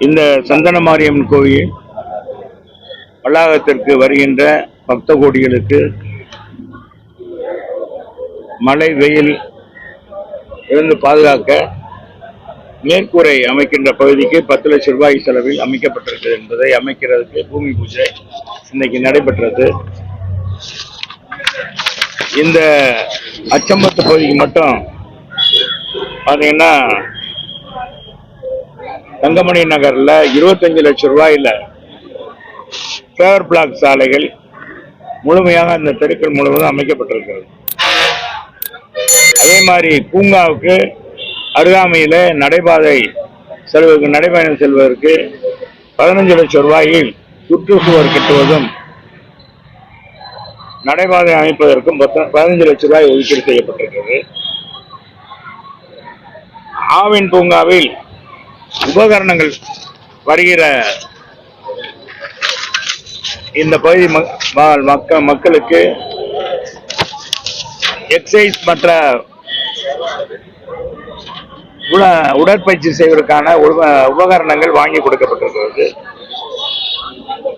இந்த சந்தன மாரியம்மன் கோயில் வளாகத்திற்கு வருகின்ற பக்த கோடிகளுக்கு மழை வெயில் இருந்து பாதுகாக்க மேற்கூரை அமைக்கின்ற பகுதிக்கு பத்து லட்சம் ரூபாய் செலவில் அமைக்கப்பட்டிருக்கிறது என்பதை அமைக்கிறதுக்கு பூமி பூஜை இன்னைக்கு நடைபெற்றது. இந்த அச்சம்பத்து பகுதிக்கு மட்டும் பார்த்தீங்கன்னா தங்கமணி நகரில் இருபத்தஞ்சு லட்சம் ரூபாயில ஃபேவர் பிளாக் சாலைகள் முழுமையாக அந்த தெருக்கள் முழுவதும் அமைக்கப்பட்டிருக்கிறது. அதே மாதிரி பூங்காவுக்கு அருகாமையில் நடைபாதை செல்வதற்கு நடைபயணம் செல்வதற்கு பதினஞ்சு லட்சம் ரூபாயில் சுற்றுச்சுவர் கட்டுவதும் நடைபாதை அமைப்பதற்கும் பத்த- பதினஞ்சு லட்சம் ரூபாய் ஒதுக்கீடு செய்யப்பட்டிருக்கிறது. ஆவின் பூங்காவில் உபகரணங்கள் வருகிற இந்த பகுதி மக்- மக்க மக்களுக்கு எக்ஸசைஸ் மற்ற உடற்பயிற்சி செய்வதற்கான உப- உபகரணங்கள் வாங்கி கொடுக்கப்பட்டிருக்கிறது.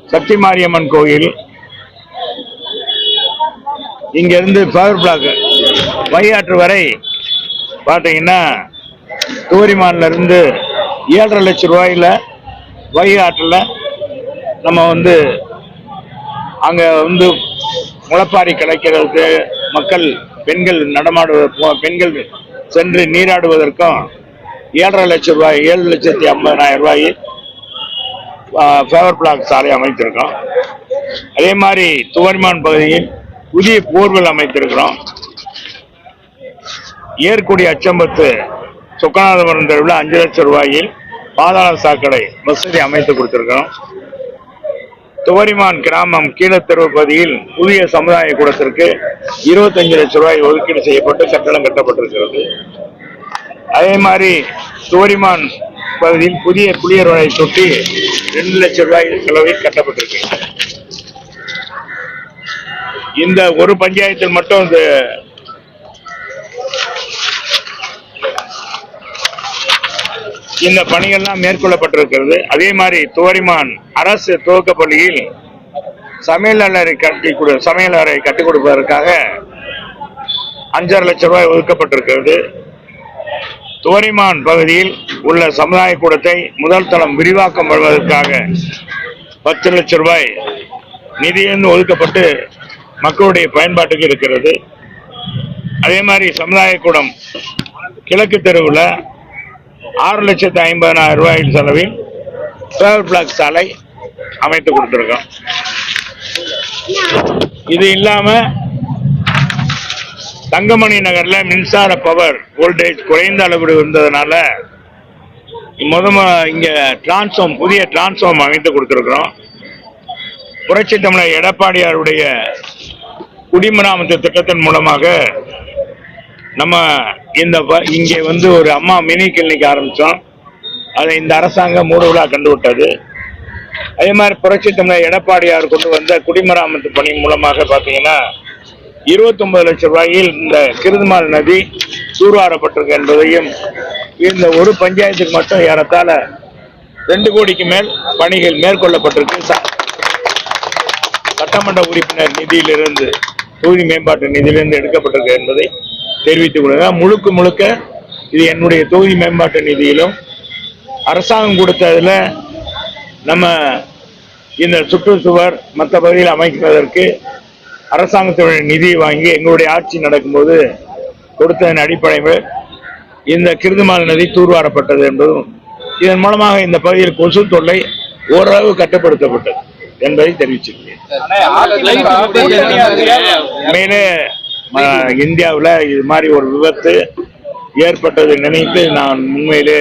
சக்தி மாரியம்மன் கோயில். இங்கிருந்து பவர் பிளாக் வையாற்று வரை பார்த்தீங்கன்னா தூரிமான்ல இருந்து ஏழரை லட்சம் ரூபாயில வைகாட்டில் நம்ம வந்து அங்கே வந்து முளைப்பாரி கிடைக்கிறதுக்கு மக்கள் பெண்கள் நடமாடுவதற்கும் பெண்கள் சென்று நீராடுவதற்கும் ஏழரை லட்சம் ரூபாய் ஏழு லட்சத்தி ஐம்பதாயிரம் ரூபாய் ஃபேவர் பிளாக் சாலை அமைத்திருக்கோம் அதே மாதிரி துவரிமான் பகுதியில் புதிய போர்வெல் அமைத்திருக்கிறோம். ஏற்குடி அச்சம்பத்து சொக்கநாதபுரம் தெருவில் அஞ்சு லட்சம் ரூபாயில் பாதாள சாக்கடை வசதி அமைத்து கொடுத்திருக்கிறோம். துவரிமான் கிராமம் கீழத்தெருவு பகுதியில் புதிய சமுதாய கூடத்திற்கு இருபத்தஞ்சு லட்சம் ரூபாய் ஒதுக்கீடு செய்யப்பட்டு கட்டணம் கட்டப்பட்டிருக்கிறது. அதே மாதிரி துவரிமான் பகுதியில் புதிய குளியர் வலை தொட்டி ரெண்டு லட்சம் ரூபாய் செலவில் கட்டப்பட்டிருக்கு இந்த ஒரு பஞ்சாயத்தில் மட்டும் இந்த இந்த பணிகள்லாம் மேற்கொள்ளப்பட்டிருக்கிறது. அதே மாதிரி துவரிமான் அரசு துவக்க பள்ளியில் சமையலறை கட்டி கொடு சமையலறை கட்டிக் கொடுப்பதற்காக அஞ்சரை லட்சம் ரூபாய் ஒதுக்கப்பட்டிருக்கிறது. துவரிமான் பகுதியில் உள்ள சமுதாய கூடத்தை முதல் தளம் விரிவாக்கம் வருவதற்காக பத்து லட்சம் ரூபாய் நிதியிலிருந்து ஒதுக்கப்பட்டு மக்களுடைய பயன்பாட்டுக்கு இருக்கிறது. அதே மாதிரி சமுதாய கூடம் கிழக்கு தெருவில் ஆறு லட்சத்து ஐம்பதனாயிரம் ரூபாய் செலவில் டிராவல் பிளாக் சாலை அமைத்து கொடுத்துருக்கோம். இது இல்லாமல் தங்கமணி நகரில் மின்சார பவர் வோல்டேஜ் குறைந்த அளவில் இருந்ததுனால முதம இங்கே டிரான்ஸ்ஃபார்ம் புதிய டிரான்ஸ்ஃபார்ம் அமைத்து கொடுத்துருக்குறோம். புரட்சி தமிழர் எடப்பாடியாருடைய குடிமராமத்து திட்டத்தின் மூலமாக நம்ம இந்த வ- இங்கே வந்து ஒரு அம்மா மினி கிளினிக் ஆரம்பித்தோம். அதை இந்த அரசாங்கம் மூடுவிழா கண்டு விட்டது அதே மாதிரி புரட்சி தமிழர் எடப்பாடியார் கொண்டு வந்த குடிமராமத்து பணி மூலமாக பார்த்தீங்கன்னா 29 லட்சம் ரூபாயில் இந்த கிருதுமால் நதி தூர்வாரப்பட்டிருக்கு என்பதையும் இந்த ஒரு பஞ்சாயத்துக்கு மட்டும் ஏறத்தாழ ரெண்டு கோடிக்கு மேல் பணிகள் மேற்கொள்ளப்பட்டிருக்கு. சட்டமன்ற உறுப்பினர் நிதியிலிருந்து தொகுதி மேம்பாட்டு நிதியிலிருந்து எடுக்கப்பட்டிருக்கு என்பதை தெரிவித்துக் கொள்கிறேன். முழுக்க முழுக்க இது என்னுடைய தொகுதி மேம்பாட்டு நிதியிலும் அரசாங்கம் கொடுத்ததுல நம்ம இந்த சுற்றுச்சுவர் மற்ற பகுதியில் அமைப்பதற்கு அரசாங்கத்துடைய நிதி வாங்கி எங்களுடைய ஆட்சி நடக்கும்போது கொடுத்ததன் அடிப்படையில் இந்த கிருதுமால் நதி தூர்வாரப்பட்டது என்பதும் இதன் மூலமாக இந்த பகுதியில் கொசு தொல்லை ஓரளவு கட்டுப்படுத்தப்பட்டது என்பதை தெரிவிச்சிருக்கேன் உண்மையிலே ம- இந்தியாவில் இது மாதிரி ஒரு விபத்து ஏற்பட்டதை நினைத்து நான் உண்மையிலே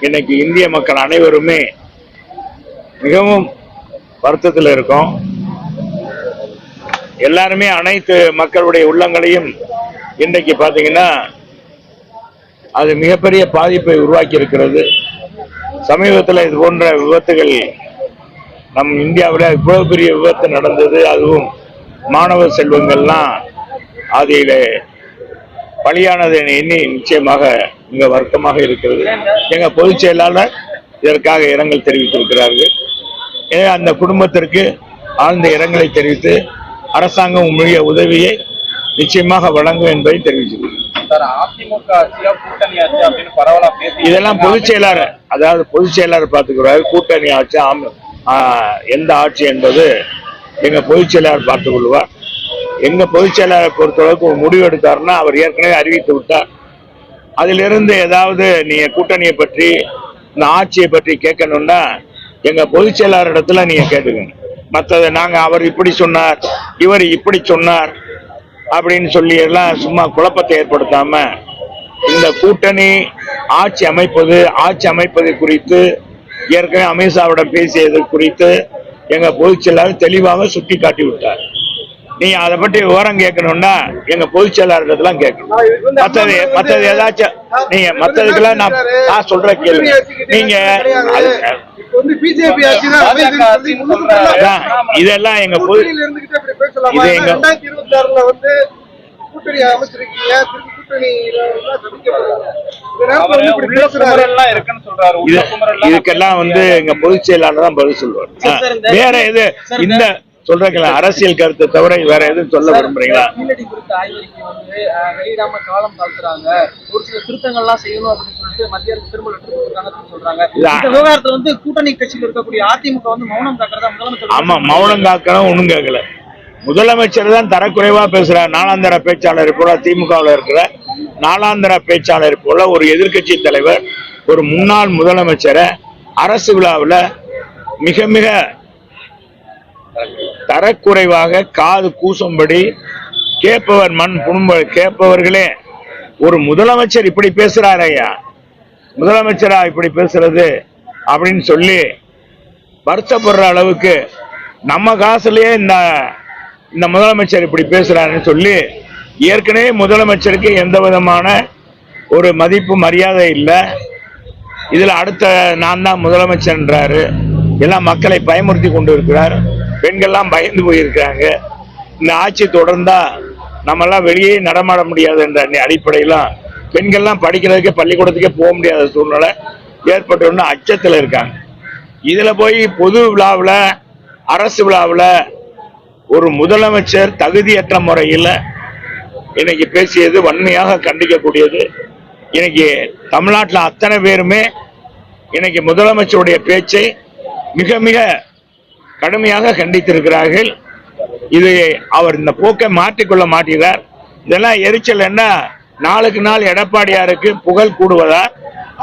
இன்னைக்கு இந்திய மக்கள் அனைவருமே மிகவும் வருத்தத்தில் இருக்கோம். எல்லாருமே அனைத்து மக்களுடைய உள்ளங்களையும் இன்றைக்கு பார்த்தீங்கன்னா அது மிகப்பெரிய பாதிப்பை உருவாக்கி இருக்கிறது சமீபத்தில் இது போன்ற விபத்துகள் நம் இந்தியாவில் இவ்வளவு பெரிய விபத்து நடந்தது அதுவும் மாணவ செல்வங்கள்லாம் அதில் பலியானதை எண்ணி நிச்சயமாக மிக வருத்தமாக இருக்கிறது. எங்க பொதுச் செயலாளர் இதற்காக இரங்கல் தெரிவித்திருக்கிறார்கள். எனவே அந்த குடும்பத்திற்கு ஆழ்ந்த இரங்கலை தெரிவித்து அரசாங்கம் உரிய உதவியை நிச்சயமாக வழங்கும் என்பதை தெரிவிச்சிருக்கிறேன் இதெல்லாம் பொதுச் செயலாளர் அதாவது பொதுச் செயலாளர் பார்த்துக்கிறாரு கூட்டணி ஆட்சி எந்த ஆட்சி என்பது எங்க பொதுச் செயலாளர் பார்த்துக் கொள்வார் எங்க பொதுச் செயலாளர் பொறுத்தளவுக்கு ஒரு முடிவு எடுத்தாருன்னா அவர் ஏற்கனவே அறிவித்து விட்டார். அதிலிருந்து ஏதாவது நீங்க கூட்டணியை பற்றி இந்த ஆட்சியை பற்றி கேட்கணும்னா எங்க பொதுச் செயலாளர் இடத்துல நீங்க கேட்டுக்கணும் மற்றது நாங்க அவர் இப்படி சொன்னார் இவர் இப்படி சொன்னார் அப்படின்னு சொல்லி எல்லாம் சும்மா குழப்பத்தை ஏற்படுத்தாம இந்த கூட்டணி ஆட்சி அமைப்பது ஆட்சி அமைப்பது குறித்து ஏற்கனவே அமித்ஷாவிடம் பேசியது குறித்து எங்க பொதுச் செயலாளர் தெளிவாக சுட்டி காட்டி விட்டார். நீங்க அதை பற்றி விவரம் கேட்கணும்னா எங்க பொதுச் செயலாளர்லாம் கேட்கணும். மத்தது மத்தது ஏதாச்சும் நீங்க மத்ததுக்கெல்லாம் நான் நான் சொல்ற கேள்வி. நீங்க இதெல்லாம் எங்க பொது? இது எங்க- கூட்டணி அமைச்சிருக்கீங்க. இது இதுக்கெல்லாம் வந்து எங்க பொதுச் செயலாளர் தான் பதில் சொல்லுவார். வேற எது? இந்த சொல்றீங்களா அரசியல் கருத்தை தவிர வேற எதுவும் சொல்ல விரும்புறீங்களா? கீழடி குறித்த ஆய்வறிக்கை வந்து அஹ், வெளியிடாம காலம் தாழ்த்துறாங்க. ஒரு சில திருத்தங்கள்லாம் செய்யணும் அப்படின்னு சொல்லிட்டு மத்திய அரசு திரும்ப லெட்டர் கொடுக்குறாங்கன்னு சொல்றாங்க. இல்ல. இந்த விவகாரத்துல வந்து கூட்டணி கட்சியில் இருக்கக்கூடிய அதிமுக வந்து மௌனம் காக்கிறதா முதலமைச்சர் ஆமா மௌனம் காக்கணும் ஒண்ணும் கேட்கல முதலமைச்சர் தான் தரக்குறைவா பேசுறார். நாளாந்தர பேச்சாளர் போல திமுகவில் இருக்கிற நாளாந்தர பேச்சாளர் போல ஒரு எதிர்க்கட்சி தலைவர் ஒரு முன்னாள் முதலமைச்சரை அரசு விழாவில் மிக மிக தரக்குறைவாக காது கூசும்படி கேட்பவர் மண் புண்ப கேட்பவர்களே ஒரு முதலமைச்சர் இப்படி பேசுறார் ஐயா. முதலமைச்சரா இப்படி பேசுறது அப்படின்னு சொல்லி வருத்தப்படுற அளவுக்கு நம்ம காசுலயே இந்த இந்த முதலமைச்சர் இப்படி பேசுறாருன்னு சொல்லி ஏற்கனவே முதலமைச்சருக்கு எந்த விதமான ஒரு மதிப்பு மரியாதை இல்லை. இதில் அடுத்த நான் தான் முதலமைச்சர்ன்றாரு. எல்லாம் மக்களை பயமுறுத்தி கொண்டு இருக்கிறார். பெண்கள்லாம் பயந்து போயிருக்கிறாங்க. இந்த ஆட்சி தொடர்ந்தா நம்மெல்லாம் வெளியே நடமாட முடியாது என்ற அடிப்படையிலாம் பெண்கள்லாம் படிக்கிறதுக்கே பள்ளிக்கூடத்துக்கே போக முடியாத சூழ்நிலை ஏற்பட்டு அச்சத்தில் இருக்காங்க. இதில் போய் பொது விழாவில் அரசு விழாவில் ஒரு முதலமைச்சர் தகுதியற்ற முறையில் இன்னைக்கு பேசியது வன்மையாக கண்டிக்கக்கூடியது. இன்னைக்கு தமிழ்நாட்டில் அத்தனை பேருமே இன்னைக்கு முதலமைச்சருடைய பேச்சை மிக மிக கடுமையாக கண்டித்திருக்கிறார்கள். இது அவர் இந்த போக்கை மாற்றிக்கொள்ள மாட்டுகிறார் இதெல்லாம் எரிச்சல் என்ன? நாளுக்கு நாள் எடப்பாடியாருக்கு புகழ் கூடுவதா?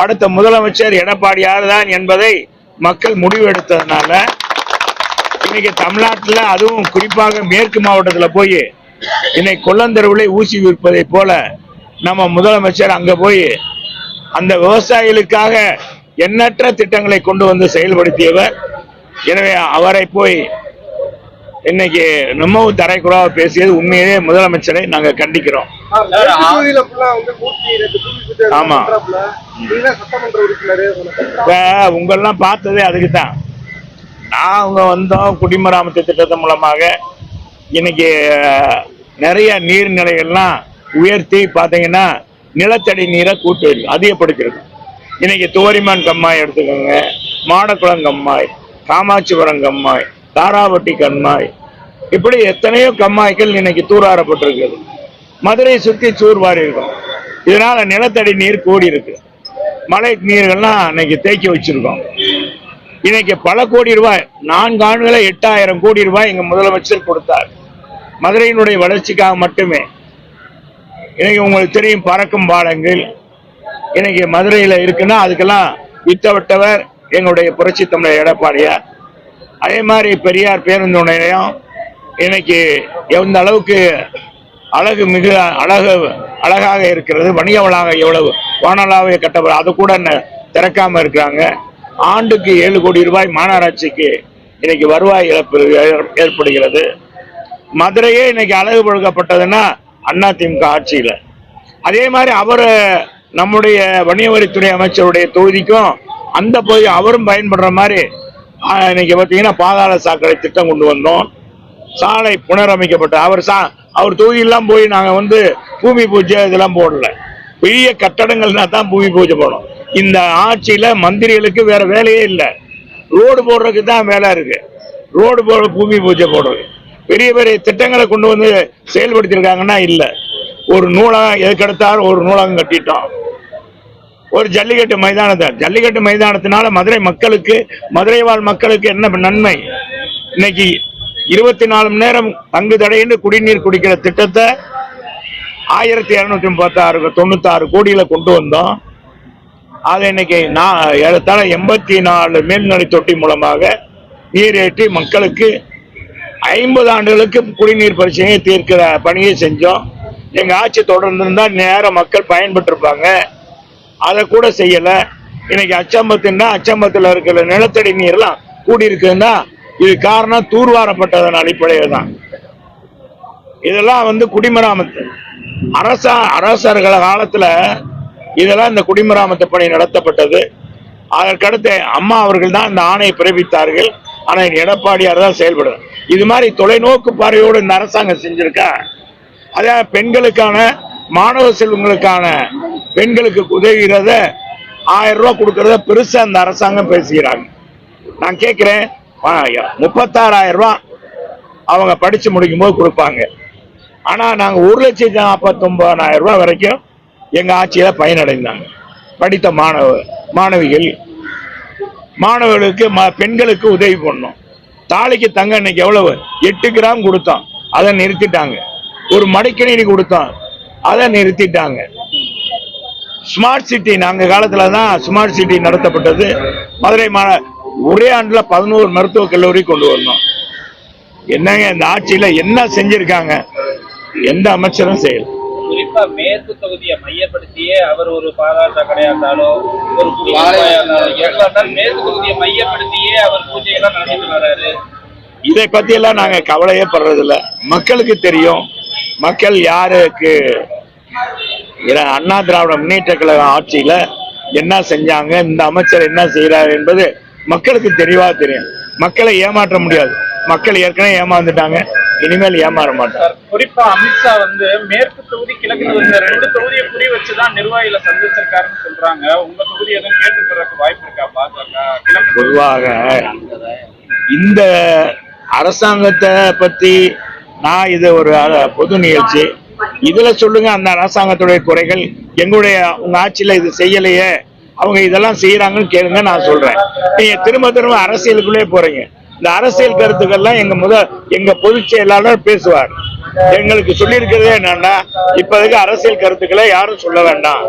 அடுத்த முதலமைச்சர் எடப்பாடியார் தான் என்பதை மக்கள் முடிவெடுத்ததுனால இன்னைக்கு தமிழ்நாட்டில் அதுவும் குறிப்பாக மேற்கு மாவட்டத்தில் போய் இன்னைக்கு கொல்லந்தருவிலே ஊசி விற்பதை போல நம்ம முதலமைச்சர் அங்க போய் அந்த விவசாயிகளுக்காக எண்ணற்ற திட்டங்களை கொண்டு வந்து செயல்படுத்தியவர். எனவே அவரை போய் இன்னைக்கு நம்ம தரைக்குறவா பேசியது உண்மையிலே முதலமைச்சரை நாங்க கண்டிக்கிறோம். ஆமா. இப்ப உங்களெல்லாம் பார்த்ததே அதுக்கு தான் நாங்க வந்தோம் குடிமராமத்து திட்டத்தின் மூலமாக. இன்னைக்கு நிறைய நீர்நிலைகள்லாம் உயர்த்தி பார்த்தீங்கன்னா நிலத்தடி நீரை கூட்டு அதிகப்படுத்திருக்கு இன்னைக்கு துவரிமான் கம்மாய் எடுத்துக்கோங்க மாடக்குளம் கம்மாய் காமாட்சிபுரம் கம்மாய் தாராவட்டி கண்மாய் இப்படி எத்தனையோ கம்மாய்கள் இன்னைக்கு தூராறப்பட்டிருக்குது மதுரையை சுற்றி சூர்வாரி இருக்கும். இதனால நிலத்தடி நீர் கூடி இருக்கு. மழை நீர்கள்லாம் இன்னைக்கு தேக்கி வச்சிருக்கோம். இன்னைக்கு பல கோடி ரூபாய் நான்கு ஆண்டுகளை எட்டாயிரம் கோடி ரூபாய் எங்க முதலமைச்சர் கொடுத்தார். மதுரையினுடைய வளர்ச்சிக்காக மட்டுமே. இன்னைக்கு உங்களுக்கு தெரியும் பறக்கும் பாலங்கள். இன்னைக்கு மதுரையில் இருக்குன்னா அதுக்கெல்லாம் வித்தவிட்டவர் எங்களுடைய புரட்சி தமிழர் எடப்பாடியார். அதே மாதிரி பெரியார் பேருந்து நிலையம் இன்னைக்கு எந்த அளவுக்கு அழகு மிக அழகு அழகாக இருக்கிறது வணிக வளாக எவ்வளவு வானலாவை கட்ட அது கூட இன்னும் திறக்காம இருக்கிறாங்க. ஆண்டுக்கு ஏழு கோடி ரூபாய் மாநகராட்சிக்கு இன்னைக்கு வருவாய் இழப்பு ஏற்- ஏற்படுகிறது. மதுரையே இன்னைக்கு அழகு பொழுக்கப்பட்டதுன்னா அண்ணா திமுக ஆட்சியில். அதே மாதிரி அவர் நம்முடைய வணிகவரித்துறை அமைச்சருடைய தொகுதிக்கும் அந்த பகுதி அவரும் பயன்படுற மாதிரி இன்னைக்கு பார்த்தீங்கன்னா பாதாள சாக்கடை திட்டம் கொண்டு வந்தோம். சாலை புனரமைக்கப்பட்ட அவர் சா அவர் தொகுதியெல்லாம் போய் நாங்கள் வந்து பூமி பூஜை இதெல்லாம் போடல. பெரிய கட்டடங்கள்னா தான் பூமி பூஜை போனோம் இந்த ஆட்சியில் மந்திரிகளுக்கு வேற வேலையே இல்லை. ரோடு போடுறதுக்கு தான் வேலை இருக்கு. ரோடு போட பூமி பூஜை போடுறது. பெரிய பெரிய திட்டங்களை கொண்டு வந்து செயல்படுத்தியிருக்காங்கன்னா இல்லை. ஒரு நூலகம் எதுக்கெடுத்தாலும் ஒரு நூலகம் கட்டிட்டோம். ஒரு ஜல்லிக்கட்டு மைதானத்தை. ஜல்லிக்கட்டு மைதானத்தினால மதுரை மக்களுக்கு மதுரை வாழ் மக்களுக்கு என்ன நன்மை? இன்னைக்கு இருபத்தி நாலு மணி நேரம் பங்கு தடையின்றி குடிநீர் குடிக்கிற திட்டத்தை ஆயிரத்தி இருநூத்தி முப்பத்தாறு தொண்ணூத்தாறு கோடியில கொண்டு வந்தோம். அதை இன்னைக்கு நான் ஏறத்தாழ எண்பத்தி நாலு மேல்நிலை தொட்டி மூலமாக நீர் ஏற்றி மக்களுக்கு ஐம்பது ஆண்டுகளுக்கு குடிநீர் பிரச்சனையை தீர்க்கிற பணியை செஞ்சோம். எங்க ஆட்சி தொடர்ந்து இருந்தா நேரம் மக்கள் பயன்பெற்றிருப்பாங்க. அதை கூட செய்யல. இன்னைக்கு அச்சம்பத்துன்னா அச்சம்பத்தில் இருக்கிற நிலத்தடி நீர்லாம் கூடியிருக்குன்னா இது காரணம் தூர்வாரப்பட்டதன் அடிப்படையில் தான். இதெல்லாம் வந்து குடிமராமத்து. அரச அரசர்கள் காலத்தில் இதெல்லாம் இந்த குடிமராமத்து பணி நடத்தப்பட்டது. அதற்கடுத்து அம்மா அவர்கள் தான் இந்த ஆணையை பிறப்பித்தார்கள். ஆனால் எடப்பாடியார் தான் செயல்படுது இது மாதிரி தொலைநோக்கு பார்வையோடு இந்த அரசாங்கம் செஞ்சிருக்கா? அதே பெண்களுக்கான மாணவ செல்வங்களுக்கான பெண்களுக்கு உதவுகிறத ஆயிரம் ரூபா கொடுக்கறத பெருசா அந்த அரசாங்கம் பேசுகிறாங்க. நான் கேட்கிறேன் முப்பத்தாறாயிரம் ரூபா அவங்க படிச்சு முடிக்கும் போது கொடுப்பாங்க. ஆனா நாங்க ஒரு லட்சத்தி நாற்பத்தொன்பதாயிரம் ரூபாய் வரைக்கும் எங்க ஆட்சியில பயனடைந்தாங்க. படித்த மாணவ மாணவிகள் மாணவர்களுக்கு பெண்களுக்கு உதவி பண்ணோம். தாலிக்கு தங்க இன்னைக்கு எவ்வளவு? எட்டு கிராம் கொடுத்தோம். அதை நிறுத்திட்டாங்க. ஒரு மடிக்கணினி கொடுத்தோம். அதை நிறுத்திட்டாங்க. ஸ்மார்ட் சிட்டி நாங்க காலத்துல தான் ஸ்மார்ட் சிட்டி நடத்தப்பட்டது. மதுரை மா ஒரே ஆண்டுல பதினோரு மருத்துவக் கல்லூரி கொண்டு வந்தோம் என்னங்க இந்த ஆட்சியில என்ன செஞ்சிருக்காங்க? எந்த அமைச்சரும் செய்யல. குறிப்பா மேற்கு தொகுதியை மையப்படுத்தியே அவர் ஒரு பாதாள கடையா இருந்தாலும் ஒரு குடியிருப்பா இருந்தாலும் எதுவா இருந்தாலும் மேற்கு தொகுதியை மையப்படுத்தியே அவர் பூஜையெல்லாம் நடத்திட்டு வர்றாரு இதை பத்தி எல்லாம் நாங்க கவலையே படுறதில்ல. மக்களுக்கு தெரியும். மக்கள் யாருக்கு? அண்ணா திராவிட முன்னேற்ற கழக ஆட்சியில என்ன செஞ்சாங்க இந்த அமைச்சர் என்ன செய்யறாரு என்பது மக்களுக்கு தெளிவா தெரியும். மக்களை ஏமாற்ற முடியாது. மக்கள் ஏற்கனவே ஏமாந்துட்டாங்க. இனிமேல் ஏமாற மாட்டாங்க. சார் குறிப்பா அமித்ஷா வந்து மேற்கு தொகுதி கிழக்கு தொகுதி ரெண்டு தொகுதியை குறி வச்சுதான் நிர்வாகிகளை சந்திச்சிருக்காருன்னு சொல்றாங்க. உங்க தொகுதி எதுவும் கேட்டு வாய்ப்பு இருக்கா பாஜக? பொதுவாக இந்த அரசாங்கத்தை பத்தி நான் இது ஒரு பொது நிகழ்ச்சி. இதுல சொல்லுங்க அந்த அரசாங்கத்துடைய குறைகள் எங்களுடைய உங்க ஆட்சியில இது செய்யலையே அவங்க இதெல்லாம் செய்யறாங்கன்னு கேளுங்க நான் சொல்றேன். நீங்க திரும்ப திரும்ப அரசியலுக்குள்ளே போறீங்க. இந்த அரசியல் கருத்துக்கள்லாம் எங்க முத எங்க பொதுச் செயலாளர் பேசுவார். எங்களுக்கு சொல்லியிருக்கிறதே என்னன்னா இப்போதைக்கு அரசியல் கருத்துக்களை யாரும் சொல்ல வேண்டாம்.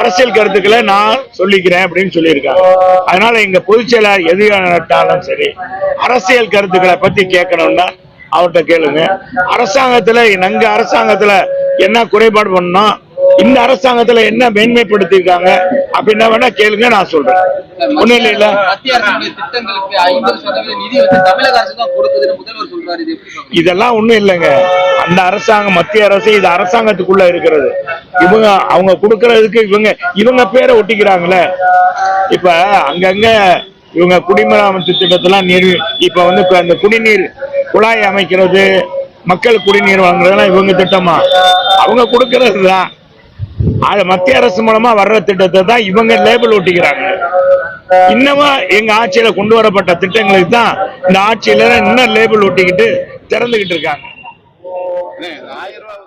அரசியல் கருத்துக்களை நான் சொல்லிக்கிறேன் அப்படின்னு சொல்லியிருக்காங்க. அதனால எங்க பொதுச் செயலாளர் எது நட்டாலும் சரி அரசியல் கருத்துக்களை பத்தி கேட்கணும்னா அவர்கிட்ட கேளுங்க. அரசாங்கத்துல எங்க அரசாங்கத்துல என்ன குறைபாடு பண்ணோம் இந்த அரசாங்கத்துல என்ன மேன்மைப்படுத்திருக்காங்க அப்படின்னா வேணா கேளுங்க நான் சொல்றேன். ஒண்ணும் இல்ல பாக்குறீங்க? இதெல்லாம் ஒண்ணும் இல்லைங்க. அந்த அரசாங்கம் மத்திய அரசு இது அரசாங்கத்துக்குள்ள இருக்கிறது. இவங்க அவங்க கொடுக்கறதுக்கு இவங்க இவங்க பேரை ஒட்டிக்கிறாங்களே. இப்ப அங்கங்க இவங்க குடிமராமத்து திட்டத்தெல்லாம் நீர் இப்ப வந்து அந்த குடிநீர் குழாய் அமைக்கிறது மக்கள் குடிநீர் வாங்குறதுலாம் இவங்க திட்டமா? அவங்க கொடுக்கறது தான். அது மத்திய அரசு மூலமா வர்ற திட்டத்தை தான் இவங்க லேபிள் ஒட்டிக்கிறாங்க. இன்னமும் எங்க ஆட்சியில கொண்டு வரப்பட்ட திட்டங்களுக்கு தான் இந்த ஆட்சியில இன்னும் லேபிள் ஒட்டிக்கிட்டு திறந்துகிட்டு இருக்காங்க. ஆயிரம் ரூபாய்